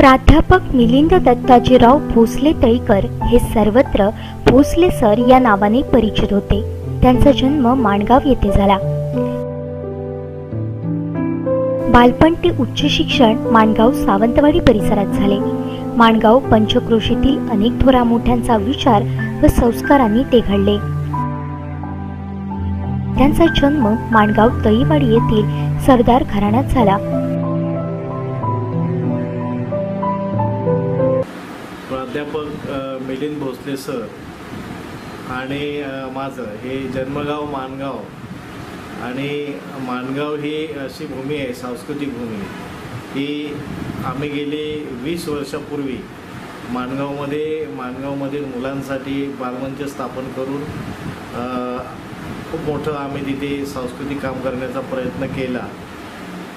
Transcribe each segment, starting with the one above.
प्राध्यापक मिलिंद दत्ताजीराव भोसले तळीकर हे सर्वत्र भोसले सर या नावाने परिचित होते. त्यांचा जन्म माणगाव येथे झाला. बालपण ते उच्च शिक्षण माणगाव सावंतवाडी परिसरात झाले. माणगाव पंचक्रोशीतील अनेक थोरा मोठ्यांचा विचार व संस्कारांनी ते घडले त्यांचा जन्म माणगाव तळीवाडी येथील सरदार घराण्यात झाला. प्राध्यापक मिलिंद भोसले सर आणि माझं हे जन्मगाव माणगाव आणि माणगाव ही अशी भूमी आहे सांस्कृतिक भूमी. ही आम्ही गेली वीस वर्षापूर्वी माणगावमध्ये माणगावमधील मुलांसाठी बालमंच स्थापन करून खूप मोठं आम्ही तिथे सांस्कृतिक काम करण्याचा प्रयत्न केला.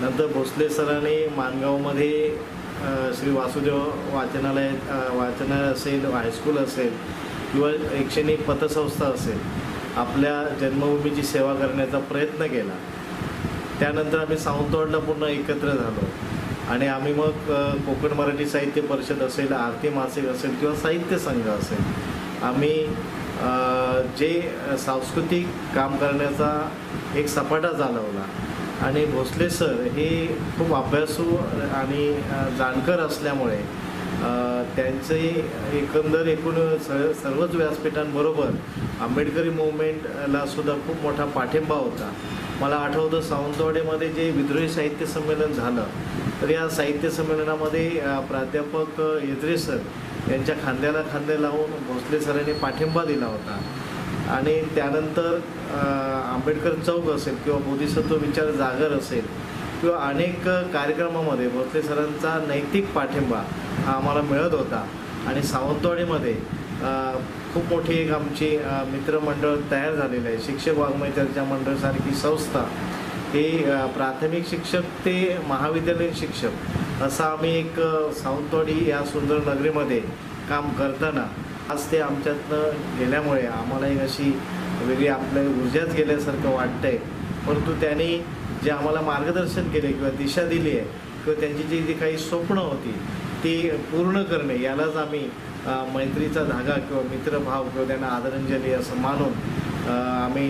नंतर भोसले सरांनी माणगावमध्ये श्री वासुदेव वाचनालय वाचनालय असेल हायस्कूल असेल किंवा शैक्षणिक पतसंस्था असेल आपल्या जन्मभूमीची सेवा करण्याचा प्रयत्न केला. त्यानंतर आम्ही सावंतवाडला पुन्हा एकत्र झालो. आणि आम्ही मग कोकण मराठी साहित्य परिषद असेल आरती मासिक असेल किंवा साहित्य संघ असेल आम्ही जे सांस्कृतिक काम करण्याचा एक सपाटा चालवला. आणि भोसले सर हे खूप अभ्यासू आणि जाणकार असल्यामुळे त्यांचे एकंदर एकूण स सर्वच व्यासपीठांबरोबर आंबेडकरी मुवमेंटला सुद्धा खूप मोठा पाठिंबा होता. मला आठवतं सावंतवाडीमध्ये जे विद्रोही साहित्य संमेलन झालं तर या साहित्य संमेलनामध्ये प्राध्यापक येद्रे सर यांच्या खांद्याला खांदे लावून भोसले सरांनी पाठिंबा दिला होता. आणि त्यानंतर आंबेडकर चौक असेल किंवा बोधिसत्व विचार जागर असेल किंवा अनेक कार्यक्रमामध्ये भोसले सरांचा नैतिक पाठिंबा हा आम्हाला मिळत होता. आणि सावंतवाडीमध्ये खूप मोठी एक आमची मित्रमंडळ तयार झालेलं आहे. शिक्षक वाङ्मय चर्चा मंडळसारखी संस्था हे प्राथमिक शिक्षक ते महाविद्यालयीन शिक्षक असं आम्ही एक सावंतवाडी या सुंदर नगरीमध्ये काम करताना आज ते आमच्यातनं गेल्यामुळे आम्हाला एक अशी वेगळी आपल्या ऊर्जाच गेल्यासारखं वाटतंय. परंतु त्यांनी जे आम्हाला मार्गदर्शन केले किंवा दिशा दिली आहे किंवा त्यांची जी जी काही स्वप्न होती ती पूर्ण करणे यालाच आम्ही मैत्रीचा धागा किंवा मित्रभाव किंवा त्यांना आदरांजली असं मानून आम्ही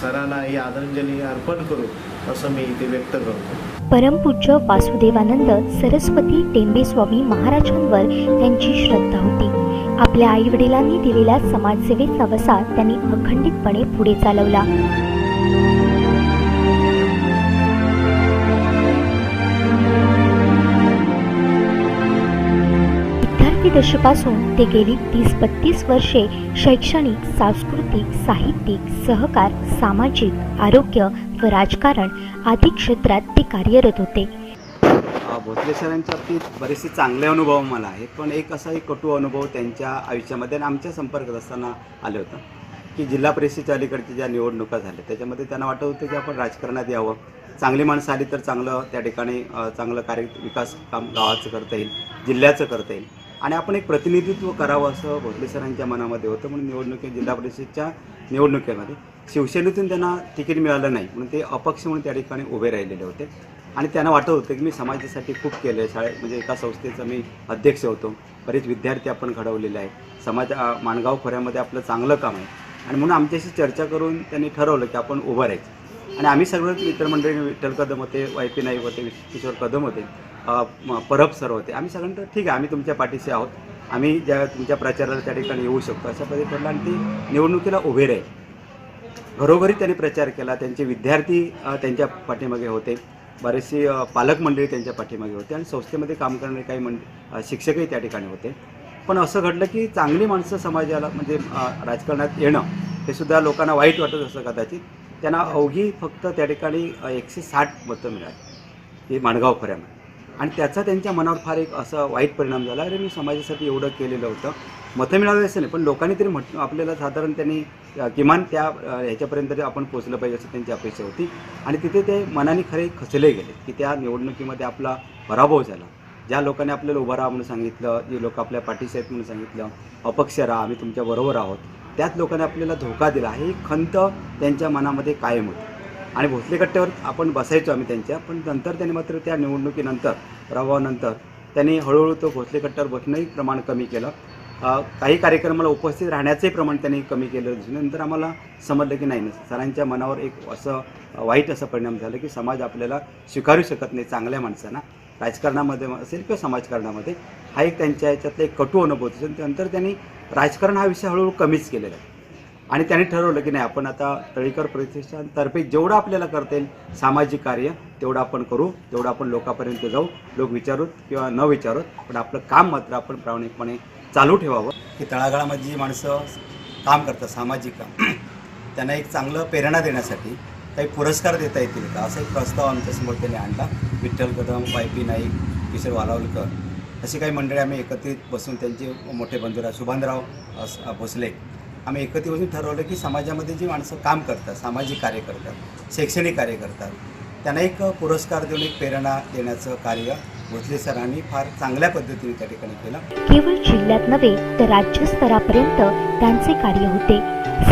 सरांना ही आदरांजली अर्पण करू असं मी इथे व्यक्त करतो. परमपूज्य वासुदेवानंद सरस्वती टेंबे स्वामी महाराजांवर त्यांची श्रद्धा होती. आपल्या आई वडिलांनी दिलेल्या समाजसेवेचा वसा त्यांनी अखंडितपणे पुढे चालवला. विद्यार्थी दशेपासून ते गेली तीस बत्तीस वर्षे शैक्षणिक सांस्कृतिक साहित्यिक सहकार सामाजिक आरोग्य व राजकारण आदी क्षेत्रात ते कार्यरत होते. भोसले सरांच्या बाबतीत बरेचसे चांगले अनुभव मला आहेत पण एक असा एक कटू अनुभव त्यांच्या आयुष्यामध्ये आणि आमच्या संपर्कात असताना आले होतं की जिल्हा परिषदेच्या अलीकडच्या ज्या निवडणुका झाल्या त्याच्यामध्ये त्यांना वाटत होतं की आपण राजकारणात यावं. चांगली माणसं आली तर चांगलं त्या ठिकाणी चांगलं कार्य विकास काम गावाचं करता येईल जिल्ह्याचं करता येईल. आणि आपण एक प्रतिनिधित्व करावं असं भोसले सरांच्या मनामध्ये होतं म्हणून निवडणुकी जिल्हा परिषदेच्या निवडणुकीमध्ये शिवसेनेतून त्यांना तिकीट मिळालं नाही म्हणून ते अपक्ष म्हणून त्या ठिकाणी उभे राहिलेले होते. आणि त्यांना वाटत होतं की मी समाजासाठी खूप केलं आहे. शाळेत म्हणजे एका संस्थेचं मी अध्यक्ष होतो. बरेच विद्यार्थी आपण घडवलेले आहे समाज माणगाव खोऱ्यामध्ये आपलं चांगलं काम आहे. आणि म्हणून आमच्याशी चर्चा करून त्यांनी ठरवलं की आपण उभं राहायचं. आणि आम्ही सगळं मित्रमंडळी विठ्ठल कदम होते वाय पी नाईक होते किशोर कदम होते परब सर होते. आम्ही सगळ्यांना ठीक आहे. आम्ही तुमच्या पाठीशी आहोत. आम्ही ज्या तुमच्या प्रचाराला त्या ठिकाणी येऊ शकतो. अशा पद्धती ठरलं आणि ती निवडणुकीला उभे राहील. घरोघरी त्यांनी प्रचार केला. त्यांचे विद्यार्थी त्यांच्या पाठीमागे होते. बरेचसे पालक मंडळी त्यांच्या पाठीमागे होते आणि संस्थेमध्ये काम करणारे काही मंड शिक्षकही त्या ठिकाणी होते. पण असं घडलं की चांगली माणसं समाजाला म्हणजे राजकारणात येणं हे सुद्धा लोकांना वाईट वाटत असं कदाचित त्यांना अवघी फक्त त्या ठिकाणी एकशे साठ मतं मिळाली. हे माणगाव खोऱ्यामध्ये आणि त्याचा त्यांच्या मनावर फार एक असा वाईट परिणाम झाला. अरे मी समाजासाठी एवढं केलेलं होतं. मतं मिळावे असं नाही पण लोकांनी तरी म्हट आपल्याला साधारण त्यांनी किमान त्या ह्याच्यापर्यंत तरी आपण पोचलं पाहिजे असं त्यांची अपेक्षा होती. आणि तिथे ते मनाने खरे खचले गेले की त्या निवडणुकीमध्ये आपला पराभव झाला. ज्या लोकांनी आपल्याला उभं राहा म्हणून सांगितलं जे लोक आपल्या पाठीशी आहेत म्हणून सांगितलं अपक्ष राहा आम्ही तुमच्या बरोबर आहोत. त्याच लोकांनी आपल्याला धोका दिला. ही खंत त्यांच्या मनामध्ये कायम होती. आणि भोसले कट्ट्यावर आपण बसायचो आम्ही त्यांच्या पण नंतर त्यांनी मात्र त्या निवडणुकीनंतर प्रभावानंतर त्यांनी हळूहळू तो भोसले कट्ट्यावर बसणंही प्रमाण कमी केलं. काही कार्यक्रमाला उपस्थित राहण्याचंही प्रमाण त्यांनी कमी केलं नंतर आम्हाला समजलं की नाही सरांच्या मनावर एक असं वाईट असा परिणाम झालं की समाज आपल्याला स्वीकारू शकत नाही चांगल्या माणसांना. राजकारणामध्ये असेल किंवा समाजकारणामध्ये हा एक त्यांच्या याच्यातला एक कटू अनुभव त्यानंतर त्यांनी राजकारण हा विषय हळूहळू कमीच केलेला आहे. आणि त्यांनी ठरवलं की नाही आपण आता तळीकर प्रतिष्ठानतर्फे जेवढं आपल्याला करता येईल सामाजिक कार्य तेवढं आपण करू तेवढं आपण लोकांपर्यंत जाऊ. लोक विचारूत किंवा न विचारूत पण आपलं काम मात्र आपण प्रामाणिकपणे चालू ठेवावं. की तळागाळामध्ये जी माणसं काम करतात सामाजिक काम त्यांना एक चांगलं प्रेरणा देण्यासाठी काही पुरस्कार देता येतील का? असा एक प्रस्ताव आमच्यासमोर त्यांनी आणला. विठ्ठल कदम वाय पी नाईक किशोर वालावलकर अशी काही मंडळी आम्ही एकत्रित बसून त्यांचे मोठे बंधुरा शुभानराव भोसले आम्ही एकत्र बसून ठरवलं की समाजामध्ये जी माणसं काम करतात सामाजिक कार्य करतात शैक्षणिक कार्य करतात त्यांना एक पुरस्कार देऊन एक प्रेरणा देण्याचं कार्य भोसले सरांनी फार चांगल्या पद्धतीने त्या ठिकाणी केलं. केवळ जिल्ह्यात नव्हे तर राज्यस्तरापर्यंत त्यांचे कार्य होते.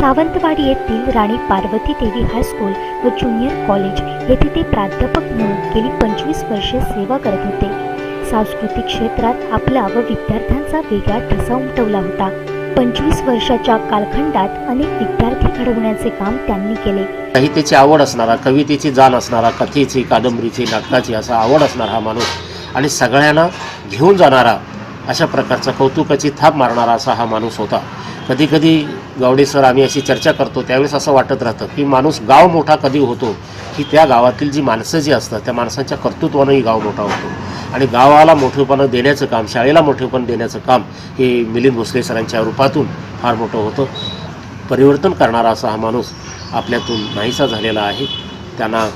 सावंतवाडी येथील राणी पार्वती देवी हायस्कूल व ज्युनियर कॉलेज येथे ते प्राध्यापक म्हणून गेली पंचवीस वर्षे सेवा करत होते. सांस्कृतिक क्षेत्रात आपला व विद्यार्थ्यांचा वेगळा ठसा उमटवला होता. पंचवीस वर्षाच्या कालखंडात अनेक विद्यार्थी घडवण्याचे काम त्यांनी केले. साहित्याची आवड असणारा कवितेची जाण असणारा कथेची कादंबरीची नाटकाची असा आवड असणारा हा माणूस आणि सगळ्यांना घेऊन जाणारा अशा प्रकारचा कौतुकाची थाप मारणारा असा हा माणूस होता. कधी कधी गावडे सर आम्ही अशी चर्चा करतो त्यावेळेस असं वाटत राहतं की माणूस गाव मोठा कधी होतो की त्या गावातील जी माणसं जी असतात त्या माणसांच्या कर्तृत्वानंही गाव मोठा होतो. आणि गावाला मोठेपणा देण्याचं काम शाळेला मोठेपण देण्याचं काम हे मिलिंद भोसले सरांच्या रूपातून फार मोठं होतं. परिवर्तन करणारा असा हा माणूस आपल्यातून नाहीसा झालेला आहे. त्यांना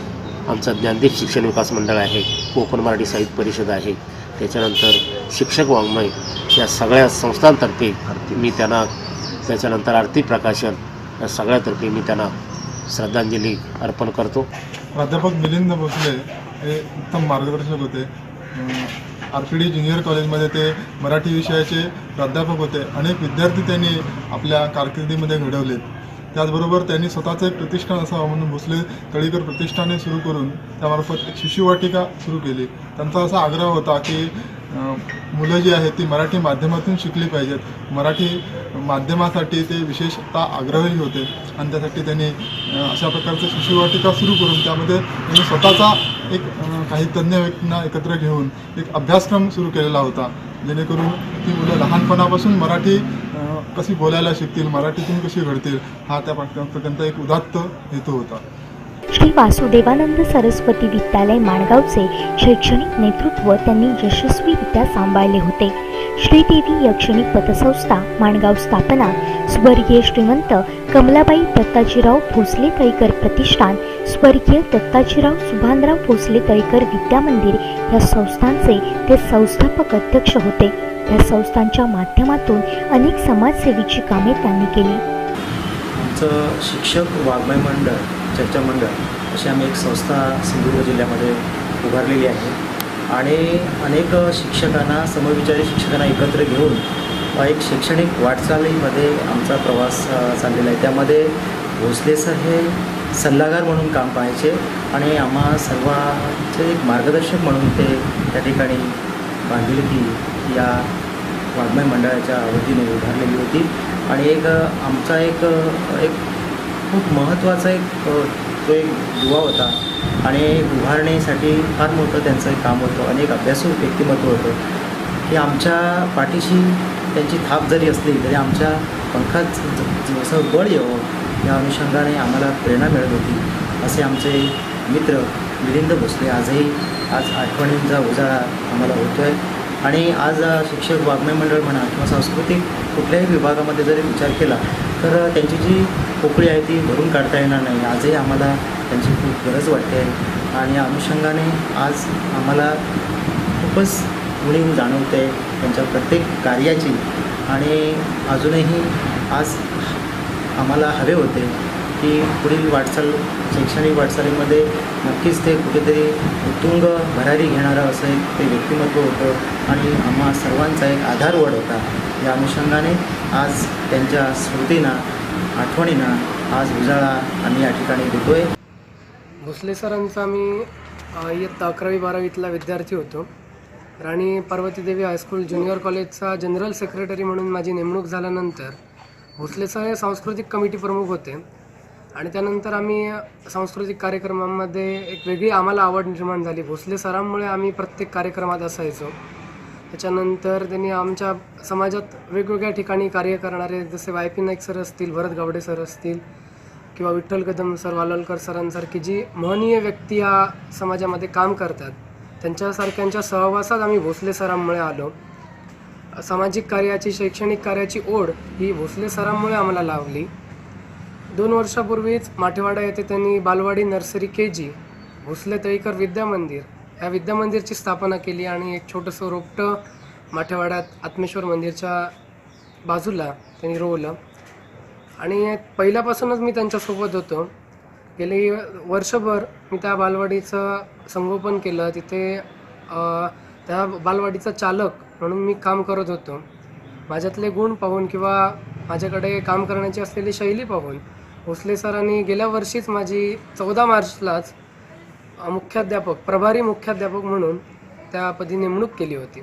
आमचं ज्ञानदीप शिक्षण विकास मंडळ आहे कोकण मराठी साहित्य परिषद आहे. त्याच्यानंतर शिक्षक वाङ्मय या सगळ्या संस्थांतर्फे मी त्यांना त्याच्यानंतर आरती प्रकाशन या सगळ्यातर्फे मी त्यांना श्रद्धांजली अर्पण करतो. प्राध्यापक मिलिंद भोसले हे उत्तम मार्गदर्शक होते. आर पी डी ज्युनियर कॉलेजमध्ये ते मराठी विषयाचे प्राध्यापक होते. अनेक विद्यार्थी त्यांनी आपल्या कारकिर्दीमध्ये घडवलेत. त्याचबरोबर त्यांनी स्वतःचं एक प्रतिष्ठान असावं म्हणून भोसले तळीकर प्रतिष्ठाने सुरू करून त्यामार्फत एक शिशुवाटिका सुरू केली. त्यांचा असा आग्रह होता की मुलं जी आहेत ती मराठी माध्यमातून शिकली पाहिजेत. मराठी माध्यमासाठी ते विशेषतः आग्रही होते. आणि त्यासाठी त्यांनी अशा प्रकारचं शिशुवाटिका सुरू करून त्यामध्ये त्यांनी स्वतःचा एक काही तज्ज्ञ व्यक्तींना एकत्र घेऊन एक अभ्यासक्रम सुरू केलेला होता. जेणेकरून ती मुलं लहानपणापासून मराठी कशी बोलायला शिकतील मराठीतून कशी घडतील हा त्या पाठ्यक्रमाचा त्यांचा एक उदात्त हेतू होता. श्री वासुदेवानंद सरस्वती विद्यालय माणगावचे शैक्षणिक नेतृत्व त्यांनी यशस्वीरित्या सांभाळले होते. श्रीदेवी यक्षिणिक पतसंस्था माणगाव स्थापना स्वर्गीय श्रीमंत कमलाबाई दत्ताजीराव भोसले तळीकर प्रतिष्ठान स्वर्गीय दत्ताजीराव सुभानराव भोसले तळीकर विद्यामंदिर या संस्थांचे ते संस्थापक अध्यक्ष होते. या संस्थांच्या माध्यमातून अनेक समाजसेवेची कामे त्यांनी केली. आमचं शिक्षक वाङ्मय मंडळ चर्चा मंडळ अशी आम्ही एक संस्था सिंधुदुर्ग जिल्ह्यामध्ये उभारलेली आहे. आणि अनेक शिक्षकांना समविचारी शिक्षकांना एकत्र घेऊन एक शैक्षणिक वाटचालीमध्ये आमचा प्रवास चाललेला आहे. त्यामध्ये भोसले सर हे सल्लागार म्हणून काम पाहायचे आणि आम्हा सर्वांचे एक मार्गदर्शक म्हणून ते त्या ठिकाणी बांधिलकी या वाङ्मय मंडळाच्या वतीने उभारलेली होती. आणि एक आमचा एक एक खूप महत्त्वाचा एक तो एक दुवा होता. आणि उभारणीसाठी फार मोठं त्यांचं एक काम होतं. अनेक अभ्यासू व्यक्तिमत्व होतं. की आमच्या पाठीशी त्यांची थाप जरी असली तरी आमच्या पंखात ज- जसं बळ यावं या अनुषंगाने आम्हाला प्रेरणा मिळत होती असे आमचे मित्र मिलिंद भोसले आजही आज आठवणींचा उजाळा आम्हाला होतो आहे आणि आज शिक्षक वाङ्मय मंडळ म्हणा किंवा सांस्कृतिक कुठल्याही विभागामध्ये जरी विचार केला तर त्यांची जी पोकळी आहे ती भरून काढता येणार नाही. आजही आम्हाला त्यांची खूप गरज वाटते आणि अनुषंगाने आज आम्हाला खूपच उणीव जाणवते त्यांच्या प्रत्येक कार्याची आणि अजूनही आज आम्हाला हवे होते की पुढील वाटचाल शैक्षणिक वाटचालीमध्ये नक्कीच ते कुठेतरी उत्तुंग भरारी घेणारं असं एक ते व्यक्तिमत्व होतं. आणि आम्हा सर्वांचा एक आधारवड होता. या अनुषंगाने आज त्यांच्या स्मृतींना आठवणींना आज उजाळा आम्ही या ठिकाणी देतोय. भोसले सरांचा मी इयत्ता अकरावी बारावीतला विद्यार्थी होतो. Rani Parvatidevi high school junior कॉलेजचा जनरल सेक्रेटरी म्हणून माझी नेमणूक झाल्यानंतर भोसले सर हे सांस्कृतिक कमिटी प्रमुख होते. आणि त्यानंतर आम्ही सांस्कृतिक कार्यक्रमांमध्ये एक वेगळी आम्हाला आवड निर्माण झाली. भोसले सरांमुळे आम्ही प्रत्येक कार्यक्रमात असायचो. त्याच्यानंतर त्यांनी आमच्या समाजात वेगवेगळ्या ठिकाणी कार्य करणारे जसे वाय पी नाईक सर असतील भरत गावडे सर असतील किंवा विठ्ठल कदम सर वालोलकर सरांसारखी जी महनीय व्यक्ती या समाजामध्ये काम करतात त्यांच्यासारख्यांच्या सहवासात आम्ही भोसले सरांमुळे आलो. सामाजिक कार्याची शैक्षणिक कार्याची ओढ ही भोसले सरांमुळे आम्हाला लावली दोन वर्षापूर्वीच माठेवाडा येथे त्यांनी बालवाडी नर्सरी के जी भोसले तळीकर विद्यामंदिर ह्या या स्थापना केली आणि एक छोटंसं रोपटं माठेवाड्यात आत्मेश्वर मंदिरच्या बाजूला त्यांनी रोवलं. आणि पहिल्यापासूनच मी त्यांच्यासोबत होतो. गेली वर्षभर मी त्या बालवाडीचं संगोपन केलं. तिथे त्या बालवाडीचा चालक म्हणून मी काम करत होतो. माझ्यातले गुण पाहून किंवा माझ्याकडे काम करण्याची असलेली शैली पाहून भोसले सरांनी गेल्या वर्षीच माझी चौदा मार्चलाच मुख्याध्यापक प्रभारी मुख्याध्यापक म्हणून त्या पदी नेमणूक केली होती.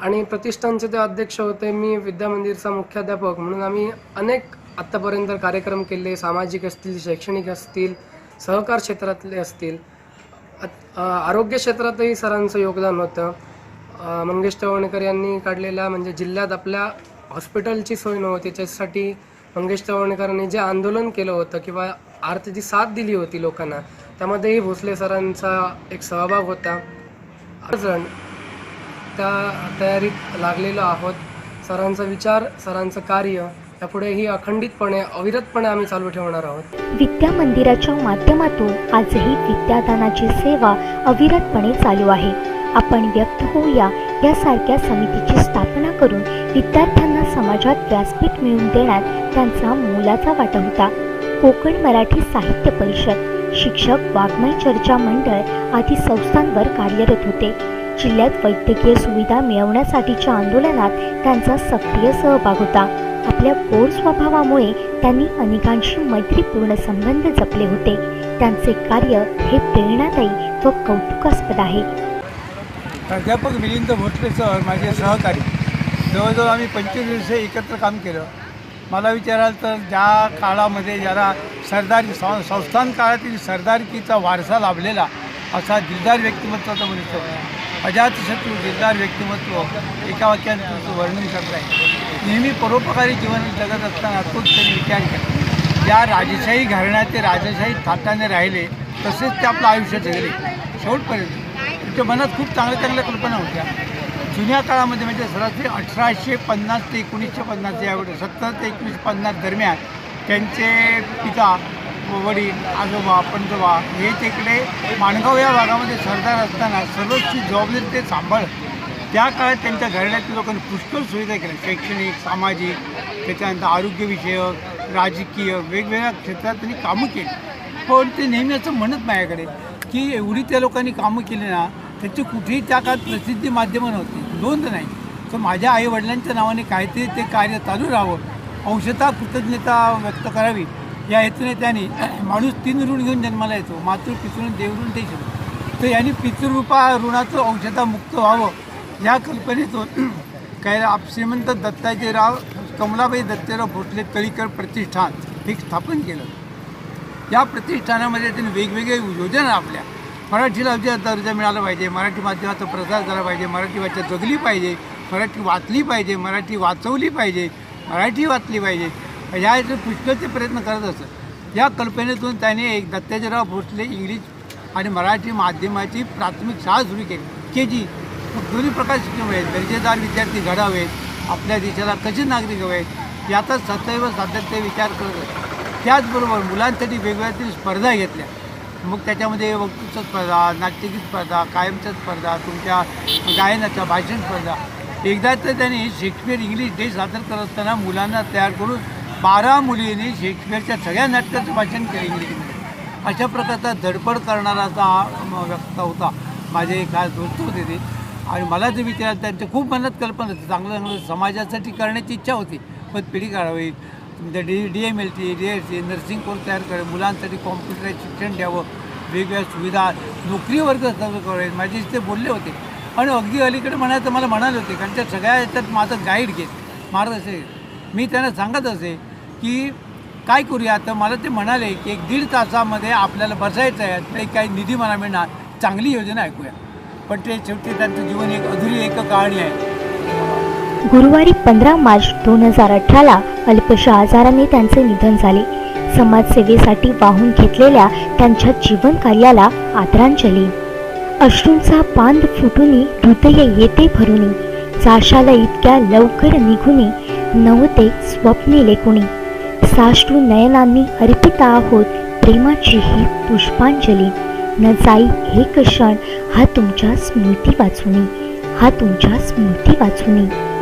आणि प्रतिष्ठानचे ते अध्यक्ष होते मी विद्या मंदिरचा मुख्याध्यापक म्हणून आम्ही अनेक आत्तापर्यंत कार्यक्रम केले सामाजिक असतील शैक्षणिक असतील सहकार क्षेत्रातले असतील. आरोग्य क्षेत्रातही सरांचं योगदान होतं. मंगेश चवणकर यांनी काढलेल्या म्हणजे जिल्ह्यात आपल्या हॉस्पिटलची सोय नव्हती त्याच्यासाठी मंगेश चव्हाणकरांनी जे आंदोलन केलं होतं किंवा आरतीची साथ दिली होती लोकांना त्यामध्येही भोसले सरांचा एक सहभाग होता. जण त्या तयारीत लागलेलो आहोत. सरांचा विचार सरांचं कार्य यापुढेही अखंडितपणे अविरतपणे आम्ही चालू ठेवणार आहोत. विद्या मंदिराच्या माध्यमातून आजही विद्यादानाची सेवा अविरतपणे चालू आहे. आपण व्यक्त होऊया यासारख्या समितीची स्थापना करून विद्यार्थ्यांना समाजात व्यासपीठ मिळवून देण्यात त्यांचा मोलाचा वाटा होता. कोकण मराठी साहित्य परिषद शिक्षक वाङ्मय चर्चा मंडळ आदी संस्थांवर कार्यरत होते. जिल्ह्यात वैद्यकीय सुविधा मिळवण्यासाठीच्या आंदोलनात त्यांचा सक्रिय सहभाग होता. आपल्या गोड स्वभावामुळे त्यांनी अनेकांशी मैत्रीपूर्ण संबंध जपले होते. त्यांचे कार्य हे प्रेरणादायी व कौतुकास्पद आहे. प्राध्यापक मिलिंद भोसले सर माझे सहकारी जवळजवळ आम्ही पंचवीस वर्ष एकत्र काम केलं. मला विचाराल तर ज्या काळामध्ये ज्याला सरदारी सं संस्थान काळातील सरदारकीचा वारसा लाभलेला असा दिलदार व्यक्तिमत्वाचा मनुष्य होता अजातशत्रू दिलदार व्यक्तिमत्व एका वाक्यात वर्णन करत आहे. नेहमी परोपकारी जीवन जगत असताना तोच त्यांनी विचार केला ज्या राजेशाही घराण्याचे ते राजेशाही थाटाने राहिले तसेच ते आपलं आयुष्य जगले. शेवटपर्यंत. तुमच्या मनात खूप चांगल्या चांगल्या कल्पना होत्या. जुन्या काळामध्ये म्हणजे सरासरी अठराशे पन्नास ते एकोणीसशे पन्नास यावेळी सत्तर ते एकोणीसशे पन्नास दरम्यान त्यांचे पिता वडील आजोबा पंजोबा हे तिकडे माणगाव या भागामध्ये सरदार असताना सर्वची जबाबदारी ते सांभाळत त्या काळात त्यांच्या घराण्यातील लोकांनी पुष्कळ सुविधा केल्या. शैक्षणिक सामाजिक त्याच्यानंतर आरोग्यविषयक राजकीय वेगवेगळ्या क्षेत्रात त्यांनी कामं केली. पण ते नेहमी असं म्हणत माझ्याकडे की एवढी त्या लोकांनी कामं केली ना त्याची कुठेही त्या काळात प्रसिद्धी माध्यमं नव्हती. नोंद नाही. तर माझ्या आईवडिलांच्या नावाने काहीतरी ते कार्य चालू राहावं. अंशतः कृतज्ञता व्यक्त करावी. या हेतूने त्यांनी माणूस तीन ऋण घेऊन जन्माला येतो. मातृ पितृ देवऋण ते तर यांनी पितृरूपा ऋणाचं अंशतः मुक्त व्हावं. या कल्पनेतून काय आप श्रीमंत दत्ताजीराव कमलाबाई दत्तेराव भोसले तळीकर प्रतिष्ठान हे स्थापन केलं. या प्रतिष्ठानामध्ये त्यांनी वेगवेगळ्या योजना आपल्या मराठीला अवधी दर्जा मिळाला पाहिजे मराठी माध्यमाचा प्रसार झाला पाहिजे मराठी भाषा जगली पाहिजे मराठी वाचली पाहिजे मराठी वाचवली पाहिजे मराठी वाचली पाहिजे. ह्या पुष्कळचे प्रयत्न करत असत. या कल्पनेतून त्याने एक दत्ताजीराव भोसले इंग्लिश आणि मराठी माध्यमाची प्राथमिक शाळा सुरू केली. के जी दोन्ही प्रकार शिक्षण दर्जेदार विद्यार्थी घडावेत आपल्या देशाला कसे नागरिक हवेत याचा सदैव सातत्य विचार करत त्याचबरोबर मुलांसाठी वेगवेगळ्या स्पर्धा घेतल्या. मग त्याच्यामध्ये वक्तृत्व स्पर्धा नाट्यगीत स्पर्धा कायमच्या स्पर्धा तुमच्या गायनाच्या भाषण स्पर्धा. एकदा तर त्याने शेक्सपियर इंग्लिश डे सादर करत असताना मुलांना तयार करून बारा मुलींनी शेक्सपियरच्या सगळ्या नाटकाचं भाषण केलं इंग्लिशमध्ये. अशा प्रकारचा धडपड करणारा असा व्यक्ता होता माझे खास दोस्त होते ते. आणि मला जे विचार त्यांच्या खूप मनात कल्पना होती चांगलं चांगलं समाजासाठी करण्याची इच्छा होती पण पिढी काढावी. तुमच्या D D M L T D S T nursing course तयार करे मुलांसाठी कॉम्प्युटर शिक्षण द्यावं. वेगवेगळ्या सुविधा नोकरी वर्ग करेल. माझे ते बोलले होते. आणि अगदी अलीकडे म्हणायचं मला म्हणाले होते कारण त्या सगळ्या याच्यात माझं गाईड घेत. मार्गदर्शक मी त्यांना सांगत असे की काय करूया? तर मला ते म्हणाले की एक दीड तासामध्ये आपल्याला बसायचं आहे. तर काही निधी मला मिळणार. चांगली योजना ऐकूया. पण ते शेवटी त्यांचं जीवन एक अधुरी एक कहाणी आहे. गुरुवारी पंधरा मार्च दोन हजार अठराला अल्पशा आजाराने त्यांचे निधन झाले. समाजसेवेसाठी वाहून घेतलेल्या त्यांच्या जीवन कार्याला आदरांजली. अश्रूंचा बांध फुटुनी हृदय येते भरुनी. जाशाला इतक्या लवकर निघुनी नव्हते स्वप्ने लेखुनी. साष्टू नयनांनी अर्पित आहोत प्रेमाची ही पुष्पांजली. न जाई हे क्षण हा तुमच्या स्मृती वाचुनी. हा तुमच्या स्मृती वाचुनी.